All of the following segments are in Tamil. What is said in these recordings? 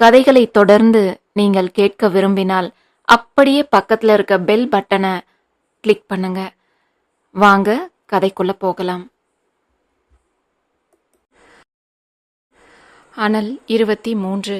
கதைகளை தொடர்ந்து நீங்கள் கேட்க விரும்பினால் அப்படியே பக்கத்தில் இருக்க பெல் பட்டனை கிளிக் பண்ணுங்க. வாங்க கதைக்குள்ள போகலாம். அனல் இருபத்தி மூன்று.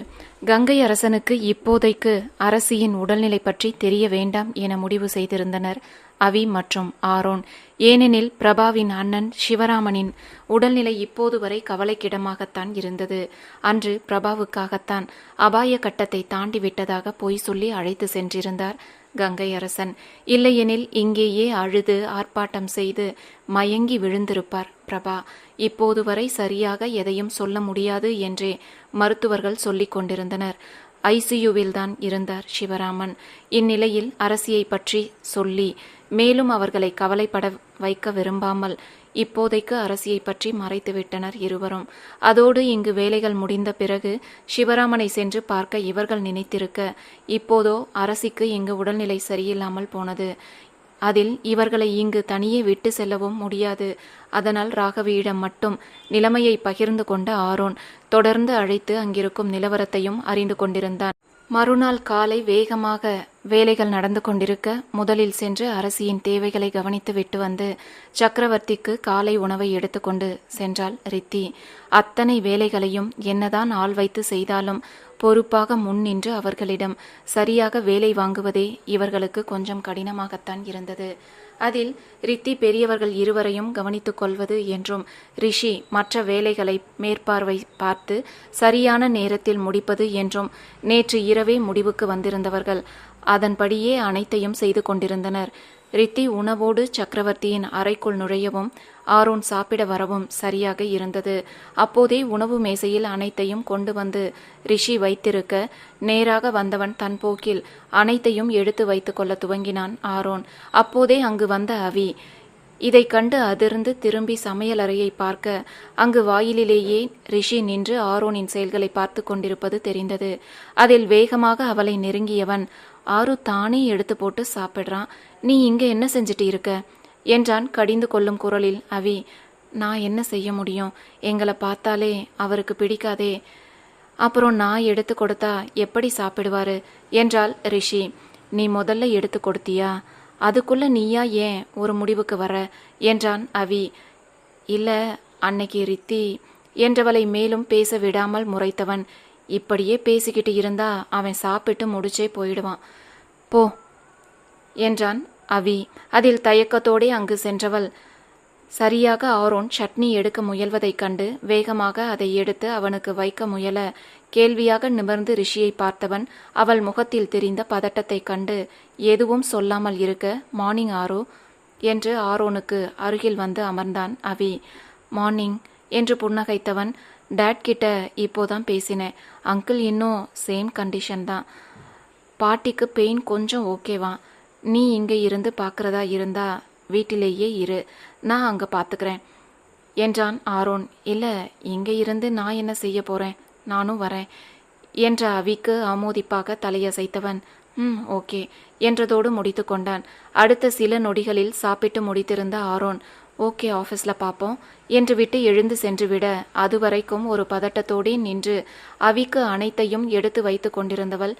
கங்கை அரசனுக்கு இப்போதைக்கு அரசியின் உடல்நிலை பற்றி தெரிய வேண்டாம் என முடிவு செய்திருந்தனர். அவி மற்றும் ஆரோன். ஏனெனில் பிரபாவின் அண்ணன் சிவராமனின் உடல்நிலை இப்போது வரை கவலைக்கிடமாகத்தான் இருந்தது. அன்று பிரபாவுக்காகத்தான் அபாய கட்டத்தை தாண்டி விட்டதாக பொய் சொல்லி அழைத்து சென்றிருந்தார் கங்கை அரசன். இல்லையெனில் இங்கேயே அழுது ஆர்ப்பாட்டம் செய்து மயங்கி விழுந்திருப்பார் பிரபா. இப்போது வரை சரியாக எதையும் சொல்ல முடியாது என்றே மருத்துவர்கள் சொல்லிக் கொண்டிருந்தனர். ஐசியூவில் தான் இருந்தார் சிவராமன். இந்நிலையில் அரசியை பற்றி சொல்லி மேலும் அவர்களை கவலைப்பட வைக்க விரும்பாமல் இப்போதைக்கு அரசியை பற்றி மறைத்துவிட்டனர் இருவரும். அதோடு இங்கு வேலைகள் முடிந்த பிறகு சிவராமனை சென்று பார்க்க இவர்கள் நினைத்திருக்க இப்போதோ அரசிக்கு இங்கு உடல்நிலை சரியில்லாமல் போனது. அதில் இவர்களை இங்கு தனியே விட்டு செல்லவும் முடியாது. அதனால் ராகவியிடம் மட்டும் நிலைமையை பகிர்ந்து கொண்ட ஆரோன் தொடர்ந்து அழைத்து அங்கிருக்கும் நிலவரத்தையும் அறிந்து கொண்டிருந்தான். மறுநாள் காலை வேகமாக வேலைகள் நடந்து கொண்டிருக்க முதலில் சென்று அரசியின் தேவைகளை கவனித்து விட்டு வந்து சக்கரவர்த்திக்கு காலை உணவை எடுத்துக்கொண்டு சென்றாள் ரித்தி. அத்தனை வேலைகளையும் என்னதான் ஆள் வைத்து செய்தாலும் பொறுப்பாக முன் நின்று அவர்களிடம் சரியாக வேலை வாங்குவதே இவர்களுக்கு கொஞ்சம் கடினமாகத்தான் இருந்தது. அதில் ரித்தி பெரியவர்கள் இருவரையும் கவனித்துக் கொள்வது என்றும் ரிஷி மற்ற வேலைகளை மேற்பார்வை பார்த்து சரியான நேரத்தில் முடிப்பது என்றும் நேற்று இரவே முடிவுக்கு வந்திருந்தவர்கள் அதன்படியே அனைத்தையும் செய்து கொண்டிருந்தனர். ரித்தி உணவோடு சக்கரவர்த்தியின் அறைக்குள் நுழையவும் ஆரோன் சாப்பிட வரவும் சரியாக இருந்தது. அப்போதே உணவு மேசையில் அனைத்தையும் கொண்டு வந்து ரிஷி வைத்திருக்க நேராக வந்தவன் தன் போக்கில் அனைத்தையும் எடுத்து வைத்துக் கொள்ள துவங்கினான் ஆரோன். அப்போதே அங்கு வந்த அவி இதை கண்டு அதிர்ந்து திரும்பி சமையலறையை பார்க்க அங்கு வாயிலிலேயே ரிஷி நின்று ஆரோனின் செயல்களை பார்த்து கொண்டிருப்பது தெரிந்தது. அதில் வேகமாக அவளை நெருங்கியவன் ஆறு தானே எடுத்து போட்டு சாப்பிட்றான். நீ இங்கே என்ன செஞ்சுட்டு இருக்க? என்றான் கடிந்து கொள்ளும் குரலில். அவி நான் என்ன செய்ய முடியும்? எங்களை பார்த்தாலே அவருக்கு பிடிக்காதே. அப்புறம் நான் எடுத்து கொடுத்தா எப்படி சாப்பிடுவாரு? என்றாள் ரிஷி. நீ முதல்ல எடுத்து கொடுத்தியா? அதுக்குள்ள நீயா ஏன் ஒரு முடிவுக்கு வர? என்றான் அவி. இல்ல அன்னைக்கு ரித்தி என்றவளை மேலும் பேச விடாமல் முறைத்தவன். இப்படியே பேசிக்கிட்டு இருந்தா அவன் சாப்பிட்டு முடிச்சே போயிடுவான். போ என்றான் அவி. அதில் தயக்கத்தோடே அங்கு சென்றவள். சரியாக ஆரோன் சட்னி எடுக்க முயல்வதைக் கண்டு வேகமாக அதை எடுத்து அவனுக்கு வைக்க முயல கேள்வியாக நிமிர்ந்து ரிஷியை பார்த்தவன் அவள் முகத்தில் தெரிந்த பதட்டத்தைக் கண்டு எதுவும் சொல்லாமல் இருக்க மார்னிங் ஆரோ? என்று ஆரோனுக்கு அருகில் வந்து அமர்ந்தான் அவி. மார்னிங் என்று புன்னகைத்தவன் டேட் கிட்ட இப்போதான் பேசினேன். அங்கிள் இன்னும் சேம் கண்டிஷன் தான். பாட்டிக்கு பெயின் கொஞ்சம் ஓகேவா நீ இங்கே இருந்து பார்க்குறதா இருந்தா வீட்டிலேயே இரு. நான் அங்கே பார்த்துக்கிறேன் என்றான் ஆரோன். இல்லை இங்கே இருந்து நான் என்ன செய்ய போகிறேன் நானும் வரேன். என்ற அவிக்கு ஆமோதிப்பாக தலையசைத்தவன். ம் ஓகே என்றதோடு முடித்து கொண்டான். அடுத்த சில நொடிகளில் சாப்பிட்டு முடித்திருந்த ஆரோன் ஓகே ஆஃபீஸில் பார்ப்போம் என்று விட்டு எழுந்து சென்றுவிட அதுவரைக்கும் ஒரு பதட்டத்தோடே நின்று அவிக்கு அனைத்தையும் எடுத்து வைத்து கொண்டிருந்தவள்.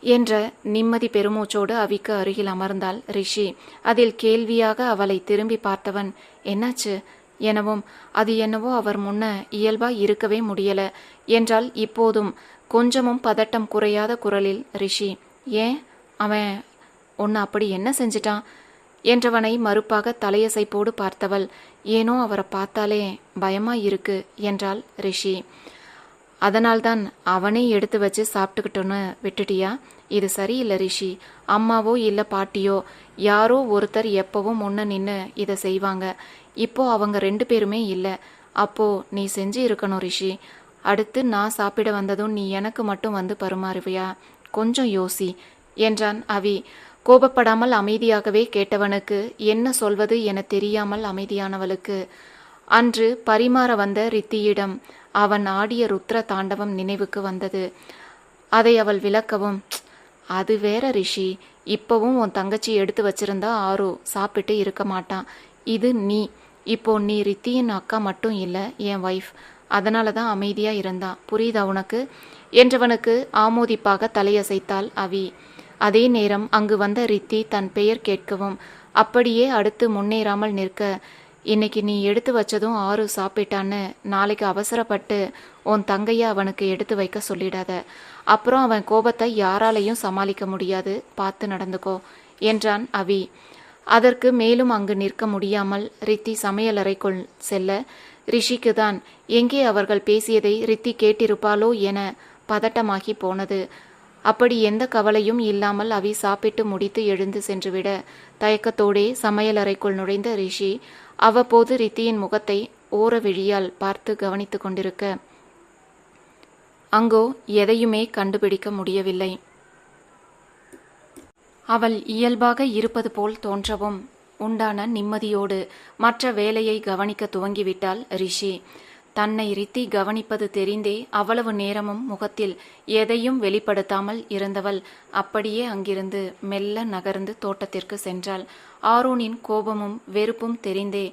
என்ற நிம்மதி பெருமூச்சோடு அவிக்கு அருகில் அமர்ந்தாள் ரிஷி. அதில் கேள்வியாக அவளை திரும்பி பார்த்தவன் என்னாச்சு? எனவும் அது என்னவோ அவர் முன்ன இயல்பா இருக்கவே முடியல என்றால் இப்போதும் கொஞ்சமும் பதட்டம் குறையாத குரலில் ரிஷி. ஏன்? அவன் உன்னை அப்படி என்ன செஞ்சிட்டான்? என்றவனை மறுப்பாக தலையசைப்போடு பார்த்தவள் ஏனோ அவரை பார்த்தாலே பயமா இருக்கு என்றாள் ரிஷி. அதனால்தான் அவனே எடுத்து வச்சு சாப்பிட்டுக்கிட்டோன்னு விட்டுட்டியா? இது சரியில்லை ரிஷி. அம்மாவோ இல்லை பாட்டியோ யாரோ ஒருத்தர் எப்பவும் முன்ன நின்று இதை செய்வாங்க. இப்போ அவங்க ரெண்டு பேருமே இல்லை. அப்போ நீ செஞ்சு இருக்கணும் ரிஷி. அடுத்து நான் சாப்பிட வந்ததும் நீ எனக்கு மட்டும் வந்து பருமாறுவியா? கொஞ்சம் யோசி என்றான் அவி. கோபப்படாமல் அமைதியாகவே கேட்டவனுக்கு என்ன சொல்வது என தெரியாமல் அமைதியானவளுக்கு. அன்று பரிமாற வந்த ரித்தியிடம் அவன் ஆடிய ருத்ர தாண்டவம் நினைவுக்கு வந்தது. அதை அவள் விளக்கவும் அது வேற ரிஷி இப்பவும் உன் தங்கச்சி எடுத்து வச்சிருந்தா ஆரோ சாப்பிட்டு இருக்க மாட்டான் இது நீ. இப்போ நீ ரித்தியின் அக்கா மட்டும் இல்லை என் ஒய்ஃப் அதனால தான் அமைதியாக இருந்தான் புரியுதா உனக்கு? என்றவனுக்கு ஆமோதிப்பாக தலையசைத்தாள் அவி. அதே நேரம் அங்கு வந்த ரித்தி தன் பெயர் கேட்கவும் அப்படியே அடுத்து முன்னேறாமல் நிற்க. இன்னைக்கு நீ எடுத்து வச்சதும் ஆறு சாப்பிட்டான்னு நாளைக்கு அவசரப்பட்டு உன் தங்கையை அவனுக்கு எடுத்து வைக்க சொல்லிடாத. அப்புறம் அவன் கோபத்தை யாராலையும் சமாளிக்க முடியாது. பார்த்து நடந்துக்கோ என்றான் அவி. அதற்கு மேலும் அங்கு நிற்க முடியாமல் ரித்தி சமையலறைக்குள் செல்ல ரிஷிக்கு தான் எங்கே அவர்கள் பேசியதை ரித்தி கேட்டிருப்பாளோ என பதட்டமாகி போனது. அப்படி எந்த கவலையும் இல்லாமல் அவி சாப்பிட்டு முடித்து எழுந்து சென்றுவிட. தயக்கத்தோடே சமையலறைக்குள் நுழைந்த ரிஷி அவ்வப்போது ரித்தியின் முகத்தை ஓர விழியால் பார்த்து கவனித்து கொண்டிருக்க அங்கோ எதையுமே கண்டுபிடிக்க முடியவில்லை. அவள் இயல்பாக இருப்பது போல் தோன்றவும் உண்டான நிம்மதியோடு மற்ற வேலையை கவனிக்க துவங்கிவிட்டாள் ரிஷி. தன்னை ரித்தி கவனிப்பது தெரிந்தே அவ்வளவு நேரமும் முகத்தில் எதையும் வெளிப்படுத்தாமல் இருந்தவள் அப்படியே அங்கிருந்து மெல்ல நகர்ந்து தோட்டத்திற்கு சென்றாள். ஆரோனின் கோபமும் வெறுப்பும் தெரிந்தே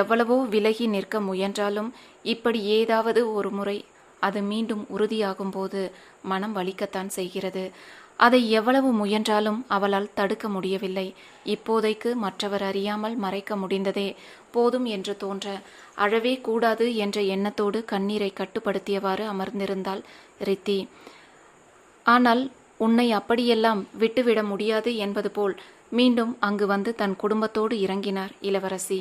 எவ்வளவோ விலகி நிற்க முயன்றாலும் இப்படி ஏதாவது ஒரு முறை அது மீண்டும் உறுதியாகும்போது மனம் வலிக்கத்தான் செய்கிறது. அதை எவ்வளவு முயன்றாலும் அவளால் தடுக்க முடியவில்லை. இப்போதைக்கு மற்றவர் அறியாமல் மறைக்க முடிந்ததே போதும் என்று தோன்ற அழவே கூடாது என்ற எண்ணத்தோடு கண்ணீரை கட்டுப்படுத்தியவாறு அமர்ந்திருந்தாள் ரித்தி. ஆனால் உன்னை அப்படியெல்லாம் விட்டுவிட முடியாது என்பது போல் மீண்டும் அங்கு வந்து தன் குடும்பத்தோடு இறங்கினார் இளவரசி.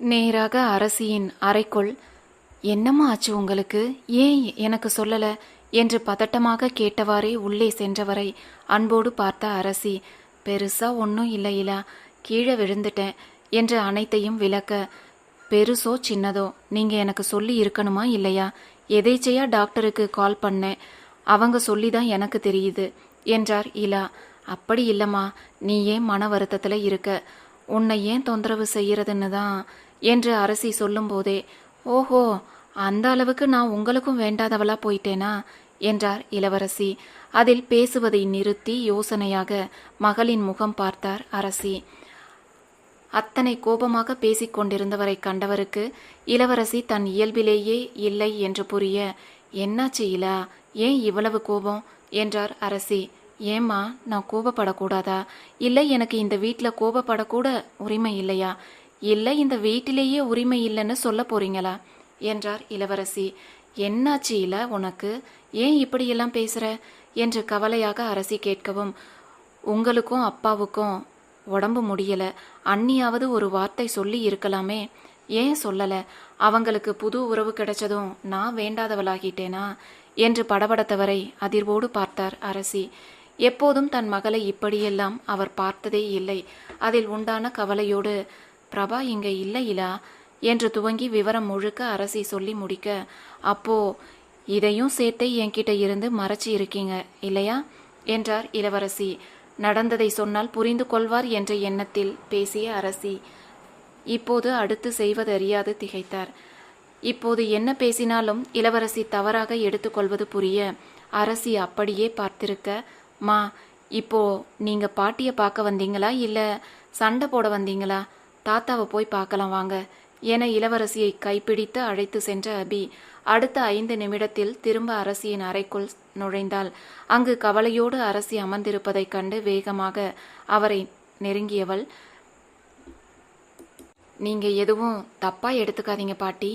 நேராக அரசியின் அறைக்குள் என்னம்மா ஆச்சு உங்களுக்கு? ஏன் எனக்கு சொல்லலை? என்று பதட்டமாக கேட்டவாறே உள்ளே சென்றவரை அன்போடு பார்த்த அரசி பெருசா ஒன்றும் இல்லை இலா கீழே விழுந்துட்டேன் என்று அனைத்தையும் விளக்க பெருசோ சின்னதோ நீங்க எனக்கு சொல்லி இருக்கணுமா இல்லையா? எதேச்சையா டாக்டருக்கு கால் பண்ணேன். அவங்க சொல்லி தான் எனக்கு தெரியுது என்றார் இலா. அப்படி இல்லம்மா நீ ஏன் மன வருத்தத்தில் இருக்க? உன்னை ஏன் தொந்தரவு செய்யறதுன்னு தான் என்று அரசி சொல்லும்போதே ஓஹோ அந்த அளவுக்கு நான் உங்களுக்கும் வேண்டாதவளா போயிட்டேனா? என்றார் இளவரசி. அதில் பேசுவதை நிறுத்தி யோசனையாக மகளின் முகம் பார்த்தார் அரசி. அத்தனை கோபமாக பேசிக் கொண்டிருந்தவரை கண்டவருக்கு இளவரசி தன் இயல்பிலேயே இல்லை என்று புரிய என்னாச்சு இலா ஏன் இவ்வளவு கோபம்? என்றார் அரசி. ஏம்மா நான் கோபப்படக்கூடாதா? இல்லை எனக்கு இந்த வீட்டில் கோபப்படக்கூட உரிமை இல்லையா? இல்லை இந்த வீட்டிலேயே உரிமை இல்லைன்னு சொல்ல போறீங்களா? என்றார் இளவரசி. என்னாச்சு இல உனக்கு? ஏன் இப்படியெல்லாம் பேசுற? என்று கவலையாக அரசி கேட்கவும் உங்களுக்கும் அப்பாவுக்கும் உடம்பு முடியல. அண்ணியாவது ஒரு வார்த்தை சொல்லி இருக்கலாமே. ஏன் சொல்லல? அவங்களுக்கு புது உறவு கிடைச்சதும் நான் வேண்டாதவளாகிட்டேனா? என்று படபடத்தவரை அதிர்வோடு பார்த்தார் அரசி. எப்போதும் தன் மகளை இப்படியெல்லாம் அவர் பார்த்ததே இல்லை. அதில் உண்டான கவலையோடு பிரபா இங்க இல்லையிலா என்று துவங்கி விவரம் முழுக்க அரசி சொல்லி முடிக்க அப்போ இதையும் சேர்த்தே என்கிட்ட இருந்து மறைச்சி இருக்கீங்க இல்லையா? என்றார் இளவரசி. நடந்ததை சொன்னால் புரிந்து கொள்வார் என்ற எண்ணத்தில் பேசிய அரசி இப்போது அடுத்து செய்வதறியாது திகைத்தார். இப்போது என்ன பேசினாலும் இளவரசி தவறாக எடுத்துக்கொள்வது புரிய அரசி அப்படியே பார்த்திருக்க மா இப்போ நீங்க பாட்டிய பார்க்க வந்தீங்களா இல்ல சண்டை போட வந்தீங்களா? தாத்தாவை போய் பார்க்கலாம் வாங்க என இளவரசியை கைப்பிடித்து அழைத்து சென்ற அபி அடுத்த ஐந்து நிமிடத்தில் திரும்ப அரசியின் அறைக்குள் நுழைந்தாள். அங்கு கவலையோடு அரசி அமர்ந்திருப்பதைக் கண்டு வேகமாக அவரை நெருங்கியவள் நீங்க எதுவும் தப்பா எடுத்துக்காதீங்க பாட்டி.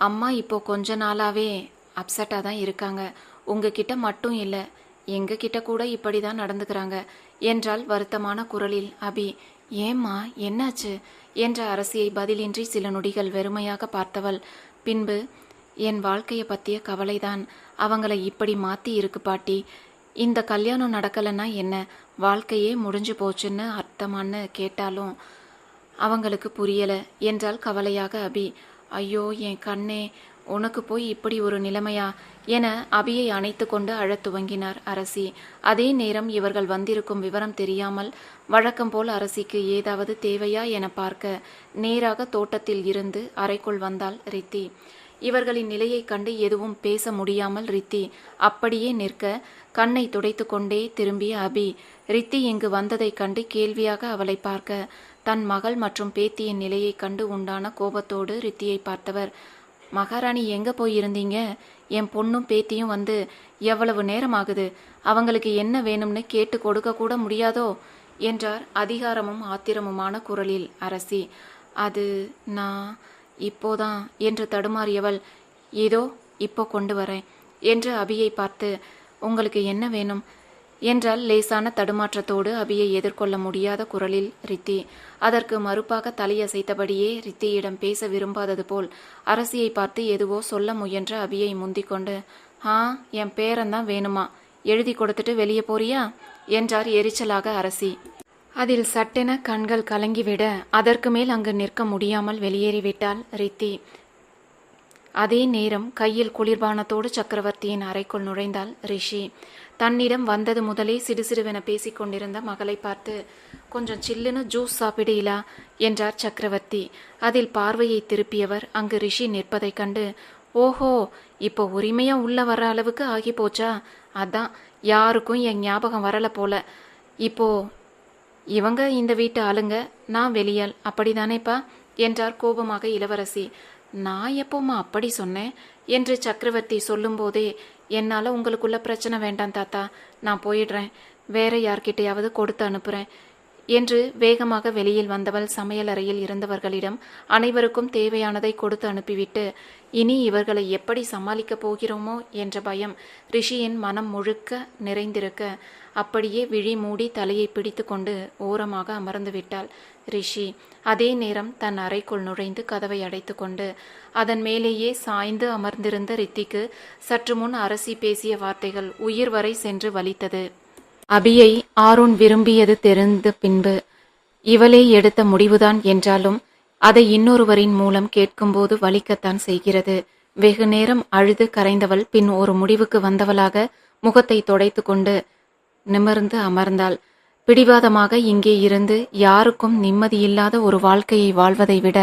அம்மா இப்போ கொஞ்ச நாளாவே அப்செட்டா தான் இருக்காங்க. உங்ககிட்ட மட்டும் இல்ல எங்க கிட்ட கூட இப்படி தான் நடந்துக்கிறாங்க என்றால் வருத்தமான குரலில் அபி. ஏம்மா என்னாச்சு? என்ற அரசியை பதிலின்றி சில நொடிகள் வெறுமையாக பார்த்தவள். பின்பு என் வாழ்க்கையை பற்றிய கவலைதான். அவங்கள இப்படி மாத்தி இருக்கு பாட்டி. இந்த கல்யாணம் நடக்கலைன்னா என்ன? வாழ்க்கையே முடிஞ்சு போச்சுன்னு அர்த்தமான்னு கேட்டாலும் அவங்களுக்கு புரியலை. என்றால் கவலையாக அபி. ஐயோ என் கண்ணே உனக்கு போய் இப்படி ஒரு நிலைமையா? என அபியை அணைத்து கொண்டு அழத் துவங்கினார் அரசி. அதே நேரம் இவர்கள் வந்திருக்கும் விவரம் தெரியாமல் வழக்கம் போல் அரசிக்கு ஏதாவது தேவையா என பார்க்க நேராக தோட்டத்தில் இருந்து அறைக்குள் வந்தாள் ரித்தி. இவர்களின் நிலையைக் கண்டு எதுவும் பேச முடியாமல் ரித்தி அப்படியே நிற்க கண்ணை துடைத்து கொண்டே திரும்பிய அபி. ரித்தி இங்கு வந்ததைக் கண்டு கேள்வியாக அவளை பார்க்க தன் மகள் மற்றும் பேத்தியின் நிலையைக் கண்டு உண்டான கோபத்தோடு ரித்தியை பார்த்தவர் மகாராணி எங்க போயிருந்தீங்க? என் பொண்ணும் பேத்தியும் வந்து எவ்வளவு நேரம் ஆகுது அவங்களுக்கு என்ன வேணும்னு கேட்டு கொடுக்க கூட முடியாதோ? என்றார் அதிகாரமும் ஆத்திரமுமான குரலில் அரசி. அது நான் இப்போதான் என்று தடுமாறியவள் இதோ இப்போ கொண்டு வரேன் என்று அபியை பார்த்து உங்களுக்கு என்ன வேணும்? என்றால் லேசான தடுமாற்றத்தோடு அபியை எதிர்கொள்ள முடியாத குரலில் ரித்தி அதற்கு மறுப்பாக தலையசைத்தபடியே ரித்தியிடம் பேச விரும்பாதது போல் அரசியை பார்த்து எதுவோ சொல்ல முயன்ற அபியை முந்திக்கொண்டு ஆ என் பேரன்தான் வேணுமா? எழுதி கொடுத்துட்டு வெளியே போறியா? என்றார் எரிச்சலாக அரசி. அதில் சட்டென கண்கள் கலங்கிவிட அதற்கு மேல் அங்கு நிற்க முடியாமல் வெளியேறிவிட்டாள் ரித்தி. அதே நேரம் கையில் குளிர்பானத்தோடு சக்கரவர்த்தியின் அறைக்குள் நுழைந்தாள் ரிஷி. தன்னிடம் வந்தது முதலே சிடுசிடுவென பேசிக் கொண்டிருந்த மகளை பார்த்து கொஞ்சம் சில்லுன்னு ஜூஸ் சாப்பிடுகிலா என்றார் சக்கரவர்த்தி. அதில் பார்வையை திருப்பியவர் அங்கு ரிஷி நிற்பதைக் கண்டு ஓஹோ இப்போ உரிமையா உள்ள வர அளவுக்கு ஆகி போச்சா? அதான் யாருக்கும் என் ஞாபகம் வரல போல. இப்போ இவங்க இந்த வீட்டு ஆளுங்க நான் வெளியால் அப்படிதானேப்பா? என்றார் கோபமாக இளவரசி. நான் எப்போம்மா அப்படி சொன்னேன்? என்று சக்கரவர்த்தி சொல்லும்போதே என்னால் உங்களுக்குள்ள பிரச்சனை வேண்டாம் தாத்தா. நான் போயிடுறேன். வேற யார்கிட்டையாவது கொடுத்து அனுப்புறேன் என்று வேகமாக வெளியில் வந்தவள் சமையலறையில் இருந்தவர்களிடம் அனைவருக்கும் தேவையானதை கொடுத்து அனுப்பிவிட்டு இனி இவர்களை எப்படி சமாளிக்கப் போகிறோமோ என்ற பயம் ரிஷியின் மனம் முழுக்க நிறைந்திருக்க அப்படியே விழி மூடி தலையை பிடித்துக்கொண்டு ஓரமாக அமர்ந்து விட்டாள். ரிஷி அதே நேரம் தன் அறைக்குள் நுழைந்து கதவை அடைத்துக்கொண்டு அதன் மேலேயே சாய்ந்து அமர்ந்திருந்த ரித்திக்கு சற்று முன் அரசி பேசிய வார்த்தைகள் உயிர் வரை சென்று வலித்தது. அபியை ஆரோன் விரும்பியது தெரிந்த பின்பு இவளே எடுத்த முடிவுதான் என்றாலும் அதை இன்னொருவரின் மூலம் கேட்கும்போது வலிக்கத்தான் செய்கிறது. வெகு நேரம் அழுது கரைந்தவள் பின் ஒரு முடிவுக்கு வந்தவளாக முகத்தை தொடைத்து கொண்டு நிமிர்ந்து அமர்ந்தாள். பிடிவாதமாக இங்கே இருந்து யாருக்கும் நிம்மதியில்லாத ஒரு வாழ்க்கையை வாழ்வதை விட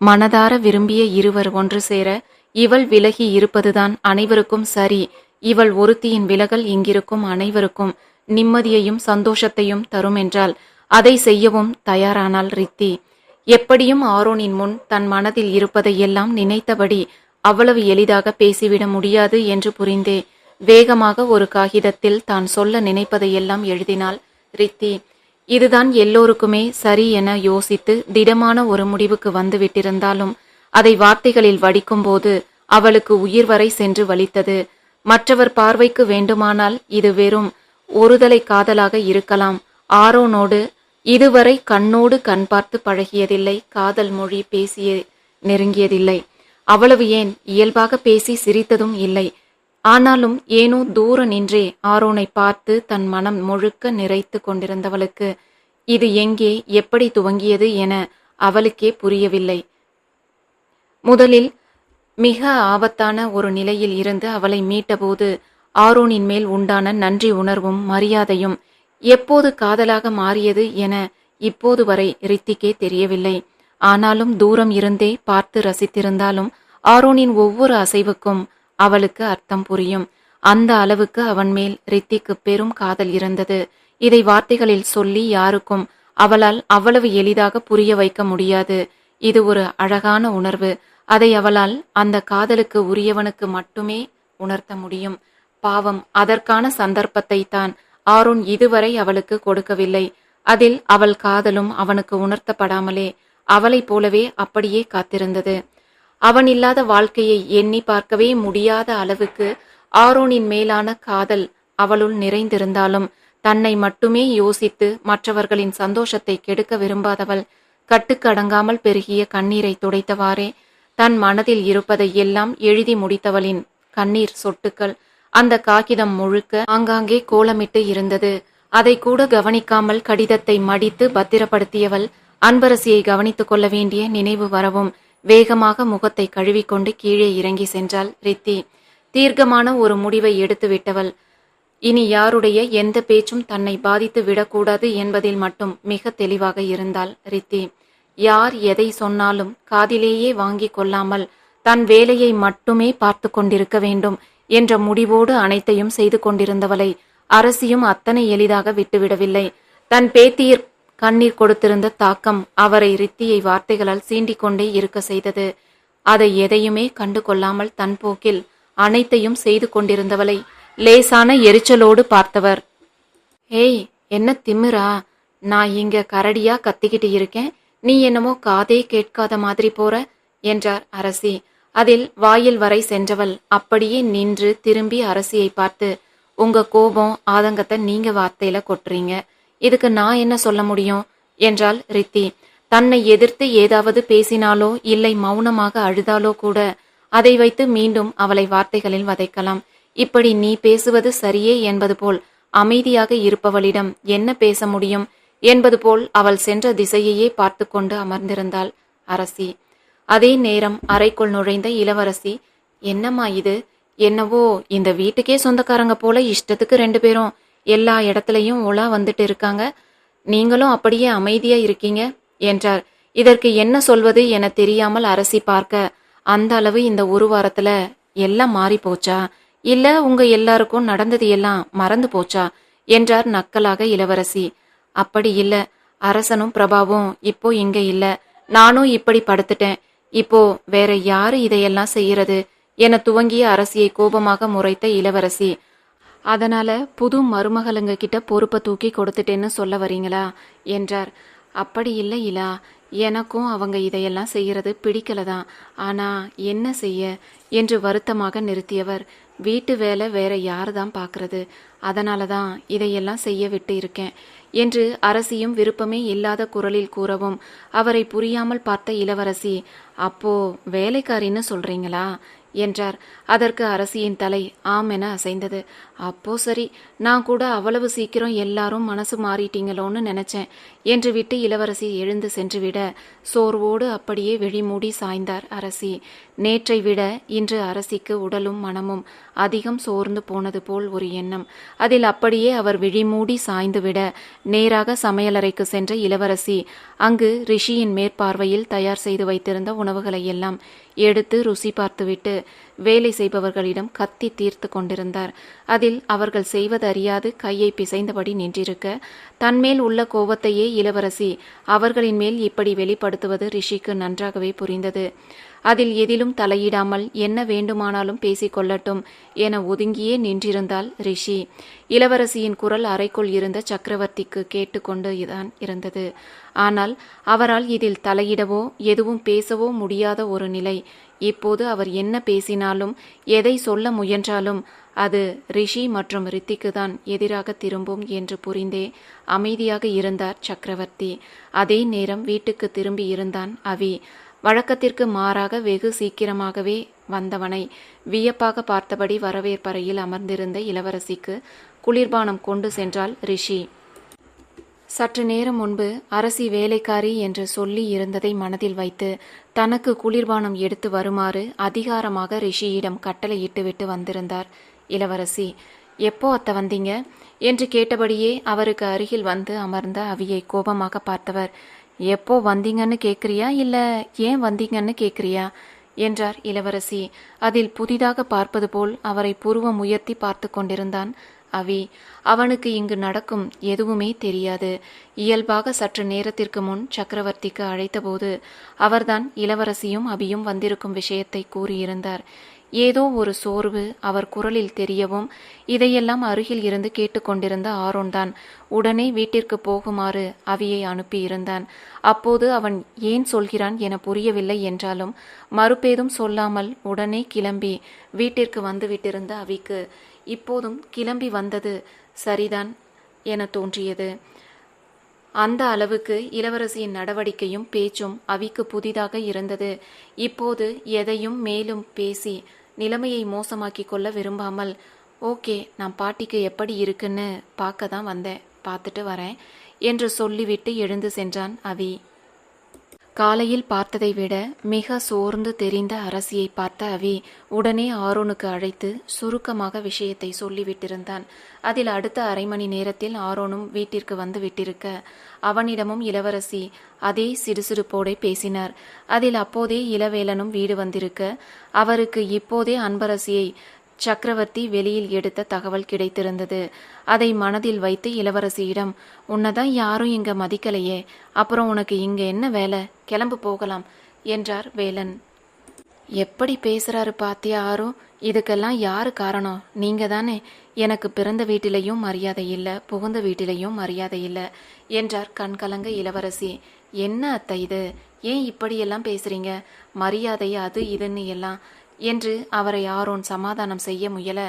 மனதார விரும்பிய இருவர் ஒன்று சேர இவள் விலகி இருப்பதுதான் அனைவருக்கும் சரி. இவள் ஒருத்தியின் விலகல் இங்கிருக்கும் அனைவருக்கும் நிம்மதியையும் சந்தோஷத்தையும் தரும் என்றால் அதை செய்யவும் தயாரானாள் ரித்தி. எப்படியும் ஆரோனின் முன் தன் மனதில் இருப்பதை எல்லாம் நினைத்தபடி அவ்வளவு எளிதாக பேசிவிட முடியாது என்று புரிந்தே வேகமாக ஒரு காகிதத்தில் தான் சொல்ல நினைப்பதையெல்லாம் எழுதினாள். ரித்தி இதுதான் எல்லோருக்குமே சரி என யோசித்து திடமான ஒரு முடிவுக்கு வந்து விட்டிருந்தாலும் அதை வார்த்தைகளில் வடிக்கும்போது அவளுக்கு உயிர் வரை சென்று வலித்தது. மற்றவர் பார்வைக்கு வேண்டுமானால் இது வெறும் ஒருதலை காதலாக இருக்கலாம். ஆரோனோடு இதுவரை கண்ணோடு கண் பார்த்து பழகியதில்லை. காதல் மொழி பேசிய நெருங்கியதில்லை. அவ்வளவு ஏன்? இயல்பாக பேசி சிரித்ததும் இல்லை. ஆனாலும் ஏனோ தூர நின்றே ஆரோனை பார்த்து தன் மனம் முழுக்க நிறைத்து கொண்டிருந்தவளுக்கு இது எங்கே எப்படி துவங்கியது என அவளுக்கே புரியவில்லை. முதலில் மிக ஆபத்தான ஒரு நிலையில் இருந்து அவளை மீட்டபோது ஆரோனின் மேல் உண்டான நன்றி உணர்வும் மரியாதையும் எப்போது காதலாக மாறியது என இப்போது வரை ரித்திக்கே தெரியவில்லை. ஆனாலும் தூரம் இருந்தே பார்த்து ரசித்திருந்தாலும் ஆரோனின் ஒவ்வொரு அசைவுக்கும் அவளுக்கு அர்த்தம் புரியும். அந்த அளவுக்கு அவன் மேல் ரித்திக்கு பெரும் காதல் இருந்தது. இதை வார்த்தைகளில் சொல்லி யாருக்கும் அவளால் அவ்வளவு எளிதாக புரிய வைக்க முடியாது. இது ஒரு அழகான உணர்வு. அதை அவளால் அந்த காதலுக்கு உரியவனுக்கு மட்டுமே உணர்த்த முடியும். பாவம் அதற்கான சந்தர்ப்பத்தை தான் ஆரோன் இதுவரை அவளுக்கு கொடுக்கவில்லை. அதில் அவள் காதலும் அவனுக்கு உணர்த்தப்படாமலே அவளைப் போலவே அப்படியே காத்திருந்தது. அவன் இல்லாத வாழ்க்கையை எண்ணி பார்க்கவே முடியாத அளவுக்கு ஆரோனின் மேலான காதல் அவளுள் நிறைந்திருந்தாலும் தன்னை மட்டுமே யோசித்து மற்றவர்களின் சந்தோஷத்தை கெடுக்க விரும்பாதவள் கட்டுக்கடங்காமல் பெருகிய கண்ணீரை துடைத்தவாறே தன் மனதில் இருப்பதை எல்லாம் எழுதி முடித்தவளின் கண்ணீர் சொட்டுக்கள் அந்த காகிதம் முழுக்க ஆங்காங்கே கோலமிட்டு இருந்தது. அதை கூட கவனிக்காமல் கடிதத்தை மடித்து பத்திரப்படுத்தியவள் அன்பரசியை கவனித்துக் கொள்ள வேண்டிய நினைவு வரவும் வேகமாக முகத்தை கழுவிக்கொண்டு கீழே இறங்கி சென்றாள் ரித்தி. தீர்க்கமான ஒரு முடிவை எடுத்து விட்டவள் இனி யாருடைய எந்த பேச்சும் தன்னை பாதித்து விடக்கூடாது என்பதில் மட்டும் மிக தெளிவாக இருந்தாள் ரித்தி. யார் எதை சொன்னாலும் காதிலேயே வாங்கி கொள்ளாமல் தன் வேலையை மட்டுமே பார்த்து கொண்டிருக்க வேண்டும் என்ற முடிவோடு அனைத்தையும் செய்து கொண்டிருந்தவளை அரசியும் அத்தனை எளிதாக விட்டுவிடவில்லை. தன் பேத்தியிற் கண்ணீர் கொடுத்திருந்த தாக்கம் அவரை ரித்தியை வார்த்தைகளால் சீண்டிக் கொண்டே இருக்க செய்தது. அதை எதையுமே கண்டு கொள்ளாமல் தன் போக்கில் அனைத்தையும் செய்து கொண்டிருந்தவளை லேசான எரிச்சலோடு பார்த்தவர். ஏய் என்ன திமிரா? நான் இங்க கரடியா கத்திக்கிட்டு இருக்கேன். நீ என்னமோ காதே கேட்காத மாதிரி போற என்றார் அரசி. அதில் வாயில் வரை சென்றவள் அப்படியே நின்று திரும்பி அரசியை பார்த்து உங்க கோபம் ஆதங்கத்தை நீங்க வார்த்தையில கொட்டுறீங்க. இதுக்கு நான் என்ன சொல்ல முடியும்? என்றாள் ரித்தி. தன்னை எதிர்த்து ஏதாவது பேசினாலோ இல்லை மௌனமாக அழுதாலோ கூட அதை வைத்து மீண்டும் அவளை வார்த்தைகளில் வதைக்கலாம். இப்படி நீ பேசுவது சரியே என்பது போல் அமைதியாக இருப்பவளிடம் என்ன பேச முடியும் என்பது போல் அவள் சென்ற திசையையே பார்த்து கொண்டு அமர்ந்திருந்தாள் அரசி. அதே நேரம் அறைக்குள் நுழைந்த இளவரசி என்னம்மா இது? என்னவோ இந்த வீட்டுக்கே சொந்தக்காரங்க போல இஷ்டத்துக்கு ரெண்டு பேரும் எல்லா இடத்துலையும் உலா வந்துட்டு இருக்காங்க. நீங்களும் அப்படியே அமைதியா இருக்கீங்க என்றார். இதற்கு என்ன சொல்வது என தெரியாமல் அரசி பார்க்க அந்த அளவு இந்த ஒரு வாரத்துல எல்லாம் மாறி போச்சா? இல்ல உங்க எல்லாருக்கும் நடந்தது எல்லாம் மறந்து போச்சா? என்றார் நக்கலாக இளவரசி. அப்படி இல்ல. அரசனும் பிரபாவும் இப்போ இங்க இல்ல. நானும் இப்படி படுத்துட்டேன். இப்போ வேற யாரு இதையெல்லாம் செய்யறது? என துவங்கிய அரசியை கோபமாக முறைத்த இளவரசி. அதனால புது மருமகளுங்க கிட்ட பொறுப்பை தூக்கி கொடுத்துட்டேன்னு சொல்ல வரீங்களா? என்றார். அப்படி இல்லை இலா. எனக்கும் அவங்க இதையெல்லாம் செய்யறது பிடிக்கல தான் ஆனா என்ன செய்ய? என்று வருத்தமாக நிறுத்தியவர். வீட்டு வேலை வேற யார் தான் பார்க்கறது அதனால தான் இதையெல்லாம் செய்ய விட்டு இருக்கேன் என்று அரசியும் விருப்பமே இல்லாத குரலில் கூறவும் அவரை புரியாமல் பார்த்த இளவரசி அப்போ வேலைக்காரின்னு சொல்றீங்களா? என்றார். அதற்கு அரசியின் தலை ஆம் என அசைந்தது. அப்போ சரி நான் கூட அவ்வளவு சீக்கிரம் எல்லாரும் மனசு மாறிட்டீங்களோன்னு நினைச்சேன் என்று விட்டு இளவரசி எழுந்து சென்றுவிட சோர்வோடு அப்படியே வெளிமூடி சாய்ந்தார் அரசி. நேற்றை விட இன்று அரசிக்கு உடலும் மனமும் அதிகம் சோர்ந்து போனது போல் ஒரு எண்ணம். அதில் அப்படியே அவர் விழிமூடி சாய்ந்துவிட நேராக சமையலறைக்கு சென்ற இளவரசி அங்கு ரிஷியின் மேற்பார்வையில் தயார் செய்து வைத்திருந்த உணவுகளை எல்லாம் எடுத்து ருசி பார்த்துவிட்டு வேலை செய்பவர்களிடம் கத்தி தீர்த்து கொண்டிருந்தார். அதில் அவர்கள் செய்வதறியாது கையை பிசைந்தபடி நின்றிருக்க. தன்மேல் உள்ள கோபத்தையே இளவரசி அவர்களின் மேல் இப்படி வெளிப்படுத்துவது ரிஷிக்கு நன்றாகவே புரிந்தது. அதில் எதிலும் தலையிடாமல் என்ன வேண்டுமானாலும் பேசிக்கொள்ளட்டும் என ஒதுங்கியே நின்றிருந்தால் ரிஷி. இளவரசியின் குரல் அறைக்குள் இருந்த சக்கரவர்த்திக்கு கேட்டுக்கொண்டு தான் இருந்தது. ஆனால் அவரால் இதில் தலையிடவோ எதுவும் பேசவோ முடியாத ஒரு நிலை. இப்போது அவர் என்ன பேசினாலும் எதை சொல்ல முயன்றாலும் அது ரிஷி மற்றும் ரித்திக்கு தான் எதிராக திரும்பும் என்று புரிந்தே அமைதியாக இருந்தார் சக்கரவர்த்தி. அதே நேரம் வீட்டுக்கு திரும்பி இருந்தான் அவி. வழக்கத்திற்கு மாறாக வெகு சீக்கிரமாகவே வந்தவனை வியப்பாக பார்த்தபடி வரவேற்பறையில் அமர்ந்திருந்த இளவரசிக்கு குளிர்பானம் கொண்டு சென்றாள் ரிஷி. சற்று நேரம் முன்பு அரசி வேலைக்காரி என்று சொல்லி இருந்ததை மனதில் வைத்து தனக்கு குளிர்பானம் எடுத்து வருமாறு அதிகாரமாக ரிஷியிடம் கட்டளையிட்டுவிட்டு வந்திருந்தார். இளவரசி எப்போ அத்த வந்தீங்க? என்று கேட்டபடியே அவருக்கு அருகில் வந்து அமர்ந்த அவியை கோபமாக பார்த்தவர். எப்போ வந்தீங்கன்னு கேட்குறியா இல்ல ஏன் வந்தீங்கன்னு கேட்குறியா என்றார் இளவரசி. அதில் புதிதாக பார்ப்பது போல் அவரை புருவம் உயர்த்தி பார்த்து கொண்டிருந்தான். அவி அவனுக்கு இங்கு நடக்கும் எதுவுமே தெரியாது. இயல்பாக சற்று நேரத்திற்கு முன் சக்கரவர்த்திக்கு அழைத்தபோது அவர்தான் இளவரசியும் அபியும் வந்திருக்கும் விஷயத்தை கூறியிருந்தார். ஏதோ ஒரு சோர்வு அவர் குரலில் தெரியவும் இதையெல்லாம் அருகில் இருந்து கேட்டுக்கொண்டிருந்த ஆரோன்தான் உடனே வீட்டிற்கு போகுமாறு அவியை அனுப்பியிருந்தான். அப்போது அவன் ஏன் சொல்கிறான் என புரியவில்லை என்றாலும் மறுபேதும் சொல்லாமல் உடனே கிளம்பி வீட்டிற்கு வந்துவிட்டிருந்த அவிக்கு இப்போதும் கிளம்பி வந்தது சரிதான் என தோன்றியது. அந்த அளவுக்கு இளவரசியின் நடவடிக்கையும் பேச்சும் அவிக்கு புதிதாக இருந்தது. இப்போது எதையும் மேலும் பேசி நிலைமையை மோசமாக்கி கொள்ள விரும்பாமல் ஓகே நான் பாட்டிக்கு எப்படி இருக்குன்னு பார்க்க தான் வந்தேன் பார்த்துட்டு வரேன் என்று சொல்லிவிட்டு எழுந்து சென்றான் அவி. காலையில் பார்த்ததை விட மிக சோர்ந்து தெரிந்த அரசியை பார்த்த அவி உடனே ஆரோனுக்கு அழைத்து சுருக்கமாக விஷயத்தை சொல்லிவிட்டிருந்தான். அதில் அடுத்த அரை மணி நேரத்தில் ஆரோனும் வீட்டிற்கு வந்து விட்டிருக்க அவனிடமும் இளவரசி அதே சிறுசிறுப்போடே பேசினார். அதில் அப்போதே இளவேலனும் வீடு வந்திருக்க அவருக்கு இப்போதே அன்பரசியை சக்கரவர்த்தி வெளியில் எடுத்த தகவல் கிடைத்திருந்தது. அதை மனதில் வைத்து இளவரசியிடம் உன்னதான் யாரும் இங்க மதிக்கலையே. அப்புறம் உனக்கு இங்க என்ன வேலை? கிளம்பு போகலாம் என்றார் வேலன். எப்படி பேசுறாரு பாத்தியா ஆரோ? இதுக்கெல்லாம் யாரு காரணம்? நீங்க தானே. எனக்கு பிறந்த வீட்டிலையும் மரியாதை இல்ல புகுந்த வீட்டிலையும் மரியாதை இல்ல என்றார் கண்கலங்க இளவரசி. என்ன அத்தை இது? ஏன் இப்படியெல்லாம் பேசுறீங்க? மரியாதை அது இதுன்னு எல்லாம் என்று அவரை ஆரோன் சமாதானம் செய்ய முயல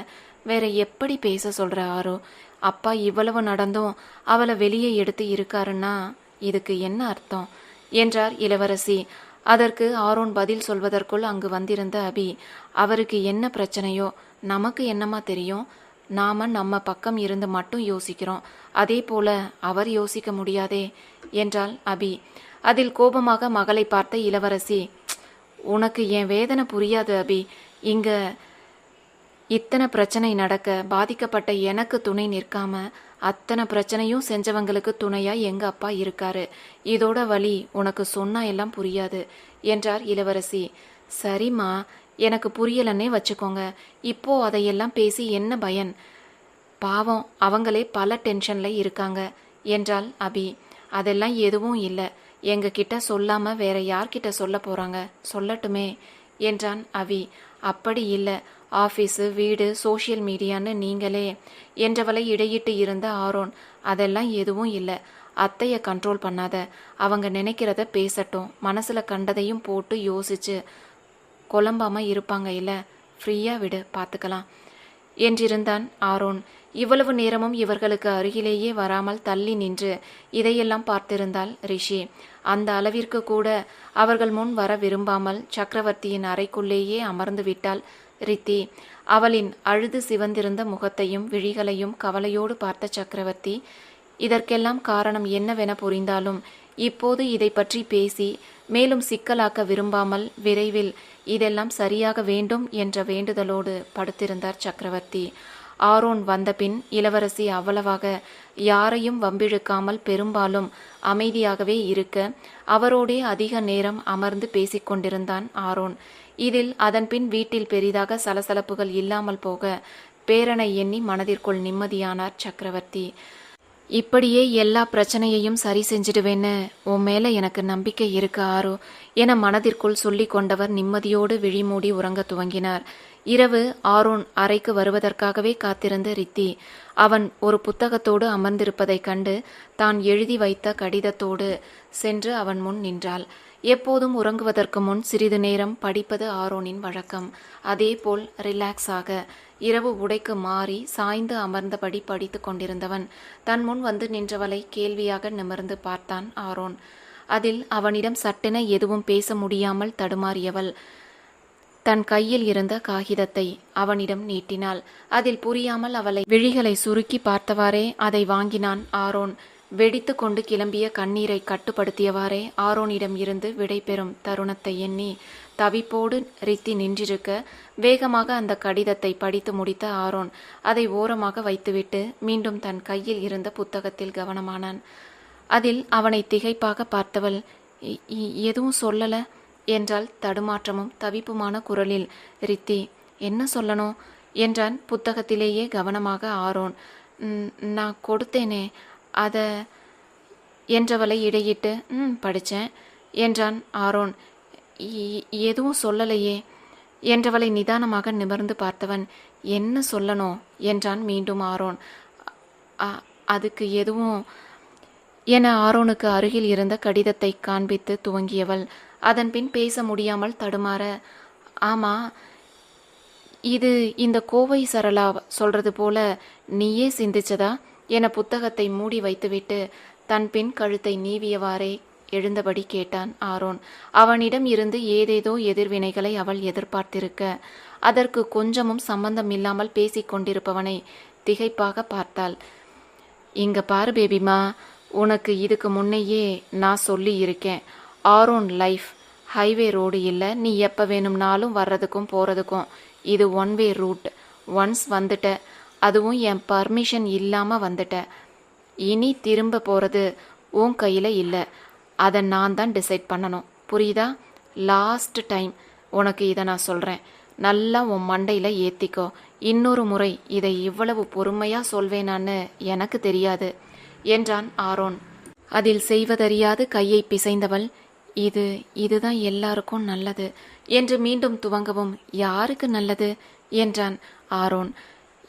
வேற எப்படி பேச சொல்ற ஆரோ? அப்பா இவ்வளவு நடந்தும் அவளை வெளியே எடுத்து இருக்காருன்னா இதுக்கு என்ன அர்த்தம்? என்றார் இளவரசி. அதற்கு ஆரோன் பதில் சொல்வதற்குள் அங்கு வந்திருந்த அபி அவருக்கு என்ன பிரச்சனையோ நமக்கு என்னமா தெரியும்? நாம நம்ம பக்கம் இருந்து மட்டும் யோசிக்கிறோம். அதே போல அவர் யோசிக்க முடியாதே என்றாள் அபி. அதில் கோபமாக மகளை பார்த்த இளவரசி உனக்கு என் வேதனை புரியாது அபி. இங்க இத்தனை பிரச்சனை நடக்க பாதிக்கப்பட்ட எனக்கு துணை நிற்காம அத்தனை பிரச்சனையும் செஞ்சவங்களுக்கு துணையா எங்க அப்பா இருக்காரு? இதோட வழி உனக்கு சொன்னா எல்லாம் புரியாது என்றார் இளவரசி. சரிம்மா எனக்கு புரியலன்னே வச்சுக்கோங்க. இப்போ அதையெல்லாம் பேசி என்ன பயன்? பாவம் அவங்களே பல டென்ஷன்ல இருக்காங்க என்றாள் அபி. அதெல்லாம் எதுவும் இல்லை. எங்க கிட்ட சொல்லாம வேற யார்கிட்ட சொல்ல போறாங்க? சொல்லட்டுமே என்றான் அவி. அப்படி இல்லை. ஆஃபீஸு வீடு சோஷியல் மீடியான்னு நீங்களே என்றவளை இடையிட்டு இருந்த ஆரோன். அதெல்லாம் எதுவும் இல்லை. அத்தைய கண்ட்ரோல் பண்ணாத. அவங்க நினைக்கிறத பேசட்டும். மனசுல கண்டதையும் போட்டு யோசிச்சு. குழம்பாம இருப்பாங்க இல்ல. ஃப்ரீயா விடு பார்த்துக்கலாம் என்றிருந்தான் ஆரோன். இவ்வளவு நேரமும் இவர்களுக்கு அருகிலேயே வராமல் தள்ளி நின்று இதையெல்லாம் பார்த்திருந்தாள் ரிஷி. அந்த அளவிற்கு கூட அவர்கள் முன் வர விரும்பாமல் சக்கரவர்த்தியின் அறைக்குள்ளேயே அமர்ந்து விட்டாள். ரித்தி அவளின் அழுது சிவந்திருந்த முகத்தையும் விழிகளையும் கவலையோடு பார்த்த சக்கரவர்த்தி இதற்கெல்லாம் காரணம் என்னவென புரிந்தாலும் இப்போது இதை பற்றி பேசி மேலும் சிக்கலாக்க விரும்பாமல் விரைவில் இதெல்லாம் சரியாக வேண்டும் என்ற வேண்டுதலோடு படுத்திருந்தார் சக்கரவர்த்தி. ஆரோன் வந்தபின் இளவரசி அவ்வளவாக யாரையும் வம்பிழுக்காமல் பெரும்பாலும் அமைதியாகவே இருக்க அவரோடே அதிக நேரம் அமர்ந்து பேசிக்கொண்டிருந்தான் ஆரோன். இதில் அதன்பின் வீட்டில் பெரிதாக சலசலப்புகள் இல்லாமல் போக பேரனை எண்ணி மனதிற்குள் நிம்மதியானார் சக்கரவர்த்தி. இப்படியே எல்லா பிரச்சனையையும் சரி செஞ்சிடுவேன்னு உன் மேல எனக்கு நம்பிக்கை இருக்கு ஆரோ என மனதிற்குள் சொல்லி கொண்டவர் நிம்மதியோடு விழிமூடி உறங்க துவங்கினார். இரவு ஆரோன் அறைக்கு வருவதற்காகவே காத்திருந்த ரித்தி அவன் ஒரு புத்தகத்தோடு அமர்ந்திருப்பதைக் கண்டு தான் எழுதி வைத்த கடிதத்தோடு சென்று அவன் முன் நின்றாள். எப்போதும் உறங்குவதற்கு முன் சிறிது நேரம் படிப்பது ஆரோனின் வழக்கம். அதேபோல் ரிலாக்ஸாக இரவு உடைக்கு மாறி சாய்ந்து அமர்ந்தபடி படித்து கொண்டிருந்தவன் தன் முன் வந்து நின்றவளை கேள்வியாக நிமிர்ந்து பார்த்தான் ஆரோன். அதில் அவனிடம் சட்டென எதுவும் பேச முடியாமல் தடுமாறியவள் தன் கையில் இருந்த காகிதத்தை அவனிடம் நீட்டினாள். அதில் புரியாமல் அவளை விழிகளை சுருக்கி பார்த்தவாறே அதை வாங்கினான் ஆரோன். வெடித்து கொண்டு கிளம்பிய கண்ணீரை கட்டுப்படுத்தியவாறே ஆரோனிடம் இருந்து விடைபெறும் தருணத்தை எண்ணி தவிப்போடு ரித்தி நின்றிருக்க வேகமாக அந்த கடிதத்தை படித்து முடித்த ஆரோன் அதை ஓரமாக வைத்துவிட்டு மீண்டும் தன் கையில் இருந்த புத்தகத்தில் கவனமானான். அதில் அவனை திகைப்பாக பார்த்தவள் "இ- இ- எதுவும் சொல்லலை? என்றால் தடுமாற்றமும் தவிப்புமான குரலில். ரித்தி என்ன சொல்லணும்? என்றான் புத்தகத்திலேயே கவனமாக ஆரோன். நான் கொடுத்தேனே அத என்றவளை இடையிட்டு ம் படித்தேன் என்றான் ஆரோன். எதுவும் சொல்லலையே என்றவளை நிதானமாக நிமிர்ந்து பார்த்தவன். என்ன சொல்லணும்? என்றான் மீண்டும் ஆரோன். "அ- அதுக்கு எதுவும் என ஆரோனுக்கு அருகில் இருந்த கடிதத்தை காண்பித்து துவங்கியவள். அதன்பின் பேச முடியாமல் தடுமாற ஆமா இது இந்த கோவை சரளா சொல்றது போல நீயே சிந்திச்சதா? என புத்தகத்தை மூடி வைத்துவிட்டு தன் பின் கழுத்தை நீவியவாறே எழுந்தபடி கேட்டான் ஆரோன். அவனிடம் இருந்து ஏதேதோ எதிர்வினைகளை அவள் எதிர்பார்த்திருக்க அதற்கு கொஞ்சமும் சம்பந்தம் இல்லாமல் பேசிக் கொண்டிருப்பவனை திகைப்பாக பார்த்தாள். இங்க பாரு பேபிமா உனக்கு இதுக்கு முன்னையே நான் சொல்லி இருக்கேன். ஆரோன் லைஃப் ஹைவே ரோடு இல்லை. நீ எப்போ வேணும்னாலும் வர்றதுக்கும் போகிறதுக்கும் இது ஒன் வே ரூட் ஒன்ஸ் வந்துட்ட அதுவும் என் பர்மிஷன் இல்லாமல் வந்துட்ட. இனி திரும்ப போகிறது உன் கையில் இல்லை. அதை நான் தான் டிசைட் பண்ணணும். புரியுதா? லாஸ்ட் டைம் உனக்கு இதை நான் சொல்கிறேன் நல்லா உன் மண்டையில் ஏற்றிக்கோ இன்னொரு முறை இதை இவ்வளவு பொறுமையாக சொல்வேனான்னு எனக்கு தெரியாது. என்றான் ஆரோன் அதில் செய்வதறியாது கையை பிசைந்தவள். இது இதுதான் எல்லாருக்கும் நல்லது. என்று மீண்டும் துவங்கவும் யாருக்கு நல்லது? என்றான் ஆரோன்.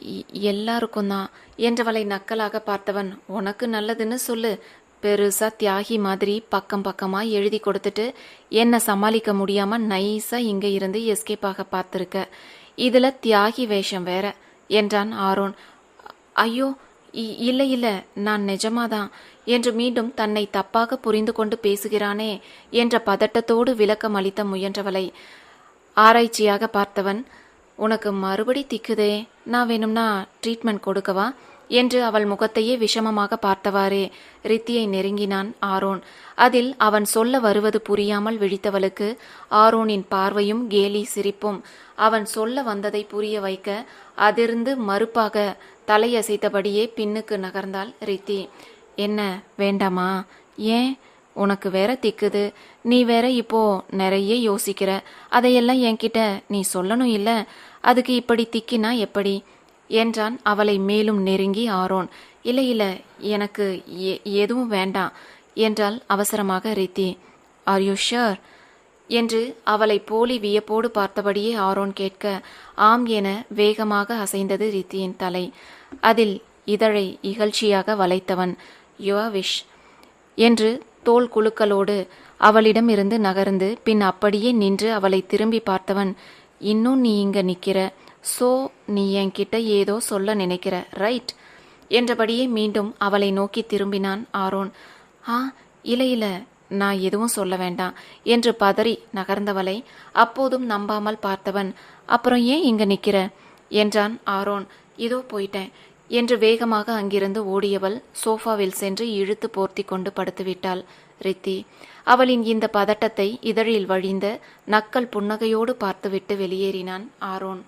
"இ- எல்லாருக்கும் தான். என்றவளை நக்கலாக பார்த்தவன் உனக்கு நல்லதுன்னு சொல்லு. பெருசா தியாகி மாதிரி பக்கம் பக்கமா எழுதி கொடுத்துட்டு என்ன சமாளிக்க முடியாம நைஸா இங்க இருந்து எஸ்கேப் ஆக பார்த்துருக்க. இதுல தியாகி வேஷம் வேற என்றான் ஆரோன். ஐயோ இல்லை இல்லை நான் நிஜமாதான் என்று மீண்டும் தன்னை தப்பாக புரிந்து கொண்டு பேசுகிறானே என்ற பதட்டத்தோடு விளக்கம் அளித்த முயன்றவளை ஆராய்ச்சியாக பார்த்தவன் உனக்கு மறுபடி திக்குதே நான் வேணும்னா ட்ரீட்மெண்ட் கொடுக்கவா? என்று அவள் முகத்தையே விஷமமாக பார்த்தவாறே ரித்தியை நெருங்கினான் ஆரோன். அதில் அவன் சொல்ல வருவது புரியாமல் விழித்தவளுக்கு ஆரோனின் பார்வையும் கேலி சிரிப்பும். அவன் சொல்ல வந்ததை புரிய வைக்க அதிர்ந்து மறுப்பாக தலையசைத்தபடியே பின்னுக்கு நகர்ந்தாள் ரித்தி. என்ன வேண்டாமா? ஏன்? உனக்கு வேற திக்குது. நீ வேற இப்போ நிறைய யோசிக்கிற. அதையெல்லாம் என்கிட்ட நீ சொல்லணும் இல்ல? அதுக்கு இப்படி திக்கினா எப்படி? என்றான் அவளை மேலும் நெருங்கி ஆரோன். இல்லை இல்லை எனக்கு எதுவும் வேண்டாம் என்றாள் அவசரமாக ரித்தி. ஆர் யூ ஷுர் என்று அவளை போலி வியப்போடு பார்த்தபடியே ஆரோன் கேட்க ஆம் என வேகமாக அசைந்தது ரித்தியின் தலை. அதில் இதழை இகழ்ச்சியாக வளைத்தவன் யுவா விஷ் என்று தோல் குழுக்களோடு அவளிடம் இருந்து நகர்ந்து பின் அப்படியே நின்று அவளை திரும்பி பார்த்தவன் இன்னும் நீ இங்க நிக்கிற? சோ நீ என்கிட்ட ஏதோ சொல்ல நினைக்கிற ரைட் என்றபடியே மீண்டும் அவளை நோக்கி திரும்பினான் ஆரோன். ஆ இல்லை இல்லை நான் எதுவும் சொல்ல வேண்டாம் என்று பதறி நகர்ந்தவளை அப்போதும் நம்பாமல் பார்த்தவன் அப்புறம் ஏன் இங்க நிக்கிற என்றான் ஆரோன். இதோ போயிட்டேன் என்று வேகமாக அங்கிருந்து ஓடியவள் சோஃபாவில் சென்று இழுத்து போர்த்தி கொண்டு படுத்துவிட்டாள். ரித்தி அவளின் இந்த பதட்டத்தை இதழில் வழிந்த நக்கல் புன்னகையோடு பார்த்துவிட்டு வெளியேறினான் ஆரோன்.